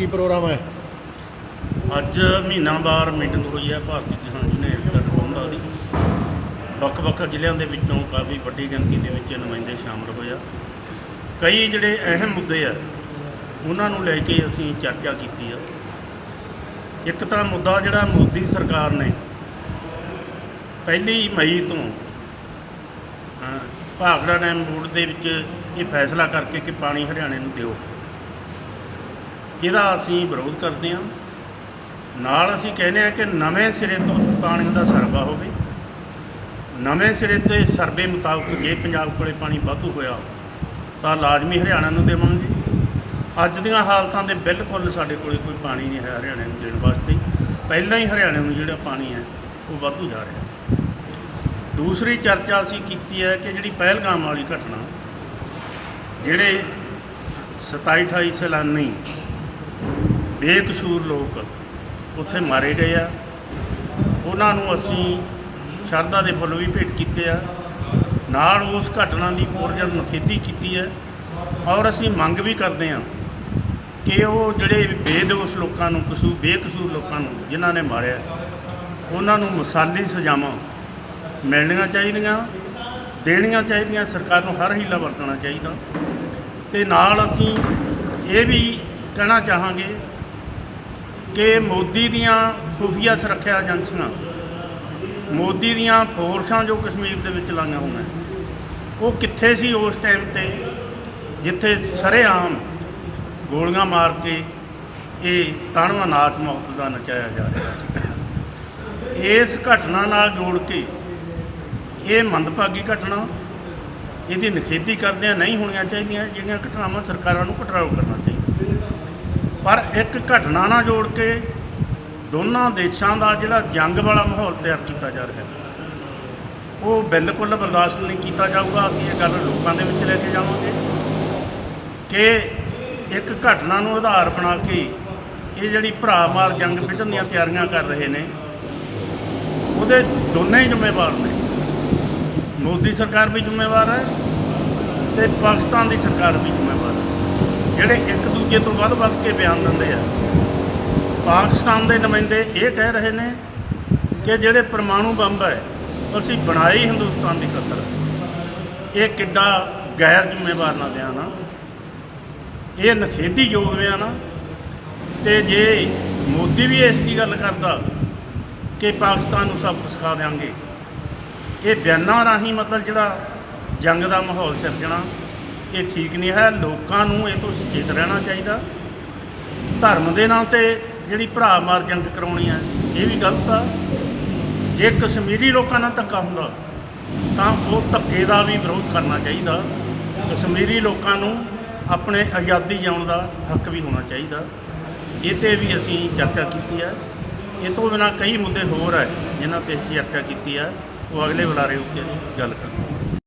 ਕੀ programme ਹੈ? ਅੱਜ ਮਹੀਨਾਵਾਰ ਮੀਟਿੰਗ ਹੋਈ ਹੈ ਭਾਰਤੀ ਕਿਸਾਨ ਯੂਨੀਅਨ ਏਕਤਾ ਟਕਸਾਲ ਦੀ। ਵੱਖ-ਵੱਖ ਜ਼ਿਲ੍ਹਿਆਂ ਦੇ ਵਿੱਚੋਂ ਕਾਫੀ ਵੱਡੀ ਗਿਣਤੀ ਦੇ ਵਿੱਚ ਨੁਮਾਇੰਦੇ ਸ਼ਾਮਲ ਹੋਏ ਆ। ਕਈ ਜਿਹੜੇ ਅਹਿਮ ਮੁੱਦੇ ਆ, ਉਹਨਾਂ ਨੂੰ ਲੈ ਕੇ ਅਸੀਂ ਚਰਚਾ ਕੀਤੀ ਆ। ਇੱਕ ਤਾਂ ਮੁੱਦਾ ਜਿਹੜਾ ਮੋਦੀ ਸਰਕਾਰ ਨੇ ਪਹਿਲੀ ਮਈ ਤੋਂ ਭਾਖੜਾ ਡੈਮ ਬੋਰਡ ਦੇ ਵਿੱਚ ਇਹ ਫੈਸਲਾ ਕਰਕੇ ਕਿ ਪਾਣੀ ਹਰਿਆਣੇ ਨੂੰ ਦਿਓ। ਇਹਦਾ ਅਸੀਂ ਵਿਰੋਧ ਕਰਦੇ ਹਾਂ। ਨਾਲ ਅਸੀਂ ਕਹਿੰਦੇ ਹਾਂ ਕਿ ਨਵੇਂ ਸਿਰੇ ਤੋਂ ਪਾਣੀ ਦਾ ਸਰਵਾ ਹੋਵੇ। ਨਵੇਂ ਸਿਰੇ ਤੇ ਸਰਵੇ ਮੁਤਾਬਕ ਜੇ ਪੰਜਾਬ ਕੋਲੇ ਪਾਣੀ ਵਾਧੂ ਹੋਇਆ, ਤਾਂ ਲਾਜ਼ਮੀ ਹਰਿਆਣਾ ਨੂੰ ਦੇਵਾਂਗੇ। ਅੱਜ ਦੀਆਂ ਹਾਲਤਾਂ ਦੇ ਬਿਲਕੁਲ ਸਾਡੇ ਕੋਲੇ ਕੋਈ ਪਾਣੀ ਨਹੀਂ ਹੈ ਹਰਿਆਣੇ ਨੂੰ ਦੇਣ ਵਾਸਤੇ। ਪਹਿਲਾਂ ਹੀ ਹਰਿਆਣੇ ਨੂੰ ਜਿਹੜਾ ਪਾਣੀ ਹੈ, ਉਹ ਵਾਧੂ ਜਾ ਰਿਹਾ। ਦੂਸਰੀ ਚਰਚਾ ਅਸੀਂ ਕੀਤੀ ਹੈ ਕਿ ਜਿਹੜੀ ਪਹਿਲਗਾਮ ਵਾਲੀ ਘਟਨਾ, ਜਿਹੜੇ 27 28 ਸੈਲਾਨੀ ਬੇਕਸੂਰ ਲੋਕ ਉੱਥੇ ਮਾਰੇ ਗਏ ਆ। ਉਹਨਾਂ ਨੂੰ ਅਸੀਂ ਸ਼ਰਧਾ ਦੇ ਫੁੱਲ ਵੀ ਭੇਟ ਕੀਤੇ ਆ। ਨਾਲ ਉਸ ਘਟਨਾ ਦੀ ਪੁਰਜਨ ਨਖੇਦੀ ਕੀਤੀ ਹੈ ਔਰ ਅਸੀਂ ਮੰਗ ਵੀ ਕਰਦੇ ਹਾਂ ਕਿ ਉਹ ਜਿਹੜੇ ਬੇਦੋਸ਼ ਲੋਕਾਂ ਨੂੰ ਕਸੂਰ ਬੇਕਸੂਰ ਲੋਕਾਂ ਨੂੰ ਜਿਨ੍ਹਾਂ ਨੇ ਮਾਰਿਆ, ਉਹਨਾਂ ਨੂੰ ਮਸਾਲੀ ਸਜ਼ਾਵਾਂ ਮਿਲਣੀਆਂ ਚਾਹੀਦੀਆਂ, ਦੇਣੀਆਂ ਚਾਹੀਦੀਆਂ, ਸਰਕਾਰ ਨੂੰ ਹਰ ਹੀਲਾ ਵਰਤਣਾ ਚਾਹੀਦਾ। ਤੇ ਨਾਲ ਅਸੀਂ ਇਹ ਵੀ ਕਹਿਣਾ ਚਾਹਾਂਗੇ ਕਿ ਮੋਦੀ ਦੀਆਂ ਖੁਫੀਆ ਸੁਰੱਖਿਆ ਏਜੰਸੀਆਂ, ਮੋਦੀ ਦੀਆਂ ਫੋਰਸਾਂ ਜੋ ਕਸ਼ਮੀਰ ਦੇ ਵਿੱਚ ਲਾਈਆਂ ਹੋਈਆਂ, ਉਹ ਕਿੱਥੇ ਸੀ ਉਸ ਟਾਈਮ ਤੇ? ਜਿੱਥੇ ਸਰੇਆਮ ਗੋਲੀਆਂ ਮਾਰ ਕੇ ਇਹ ਤਾਣਵਾ ਨਾਚ ਮੌਤ ਦਾ ਨਚਾਇਆ ਜਾ ਰਿਹਾ ਸੀ। ਇਸ ਘਟਨਾ ਨਾਲ ਜੋੜ ਕੇ ਇਹ ਮੰਦਭਾਗੀ ਘਟਨਾ, ਇਹਦੀ ਨਿਖੇਧੀ ਕਰਦਿਆਂ ਨਹੀਂ ਹੋਣੀਆਂ ਚਾਹੀਦੀਆਂ, ਜਿਹੜੀਆਂ ਘਟਨਾਵਾਂ ਸਰਕਾਰਾਂ ਨੂੰ ਕੰਟਰੋਲ ਕਰਨਾ ਚਾਹੀਦਾ। ਪਰ ਇੱਕ ਘਟਨਾ ਨਾਲ ਜੋੜ ਕੇ ਦੋਨਾਂ ਦੇਸ਼ਾਂ ਦਾ ਜਿਹੜਾ ਜੰਗ ਵਾਲਾ ਮਾਹੌਲ ਤਿਆਰ ਕੀਤਾ ਜਾ ਰਿਹਾ ਉਹ ਬਿਲਕੁਲ ਬਰਦਾਸ਼ਤ ਨਹੀਂ ਕੀਤਾ ਜਾਊਗਾ, ਅਸੀਂ ਇਹ ਗੱਲ ਲੋਕਾਂ ਦੇ ਵਿੱਚ ਲੈ ਕੇ ਜਾਵਾਂਗੇ ਕਿ ਇੱਕ ਘਟਨਾ ਨੂੰ ਆਧਾਰ ਬਣਾ ਕੇ ਇਹ ਜਿਹੜੀ ਭਰਾ ਮਾਰ ਜੰਗ ਵਿੱਢਣ ਦੀਆਂ ਤਿਆਰੀਆਂ ਕਰ ਰਹੇ ਨੇ, ਉਹਦੇ ਦੋਨੇ ਹੀ ਜ਼ਿੰਮੇਵਾਰ ਨੇ। ਮੋਦੀ ਸਰਕਾਰ ਵੀ ਜ਼ਿੰਮੇਵਾਰ ਹੈ ਤੇ ਪਾਕਿਸਤਾਨ ਦੀ ਸਰਕਾਰ ਵੀ ਜ਼ਿੰਮੇਵਾਰ ਜਿਹੜੇ ਇੱਕ ਦੂਜੇ ਤੋਂ ਵੱਧ ਵੱਧ ਕੇ ਬਿਆਨ ਦਿੰਦੇ ਆ। ਪਾਕਿਸਤਾਨ ਦੇ ਨੁਮਾਇੰਦੇ ਇਹ ਕਹਿ ਰਹੇ ਨੇ ਕਿ ਜਿਹੜੇ ਪਰਮਾਣੂ ਬੰਬ ਹੈ, ਅਸੀਂ ਬਣਾਏ ਹਿੰਦੁਸਤਾਨ ਦੀ ਖਾਤਰ। ਇਹ ਕਿੱਡਾ ਗੈਰ ਜ਼ਿੰਮੇਵਾਰ ਨਾ ਬਿਆਨ ਆ। ਇਹ ਨਖੇਦੀ ਯੋਗ ਬਿਆਨ ਆ। ਤੇ ਜੇ ਮੋਦੀ ਵੀ ਇਸ ਦੀ ਗੱਲ ਕਰਦਾ ਕਿ ਪਾਕਿਸਤਾਨ ਨੂੰ ਸਭ ਕੁਝ ਸਿਖਾ ਦੇਵਾਂਗੇ ਇਹ ਬਿਆਨਾਂ ਰਾਹੀਂ ਮਤਲਬ ਜਿਹੜਾ ਜੰਗ ਦਾ ਮਾਹੌਲ ਸਿਰਜਣਾ ਇਹ ਠੀਕ ਨਹੀਂ ਹੈ, ਲੋਕਾਂ ਨੂੰ ਇਹ ਤੋਂ ਸੁਚੇਤ ਰਹਿਣਾ ਚਾਹੀਦਾ। ਧਰਮ ਦੇ ਨਾਂ ਤੇ ਜਿਹੜੀ ਭਰਾ ਮਾਰ ਜੰਗ ਕਰਾਉਣੀ ਹੈ, ਇਹ ਵੀ ਗਲਤ ਆ। ਜੇ ਕਸ਼ਮੀਰੀ ਲੋਕਾਂ ਨਾਲ ਧੱਕਾ ਹੁੰਦਾ, ਤਾਂ ਉਹ ਧੱਕੇ ਦਾ ਵੀ ਵਿਰੋਧ ਕਰਨਾ ਚਾਹੀਦਾ। ਕਸ਼ਮੀਰੀ ਲੋਕਾਂ ਨੂੰ ਆਪਣੇ ਆਜ਼ਾਦੀ ਜਿਉਣ ਦਾ ਹੱਕ ਵੀ ਹੋਣਾ ਚਾਹੀਦਾ। ਇਹ ਤੇ ਵੀ ਅਸੀਂ ਚਰਚਾ ਕੀਤੀ ਹੈ। ਇਹ ਤੋਂ ਬਿਨਾਂ ਕਈ ਮੁੱਦੇ ਹੋਰ ਹੈ, ਜਿਨ੍ਹਾਂ ਤੇ ਚਰਚਾ ਕੀਤੀ ਹੈ। ਉਹ ਅਗਲੇ ਬੁਲਾਰੇ ਉੱਤੇ ਗੱਲ ਕਰਾਂਗੇ।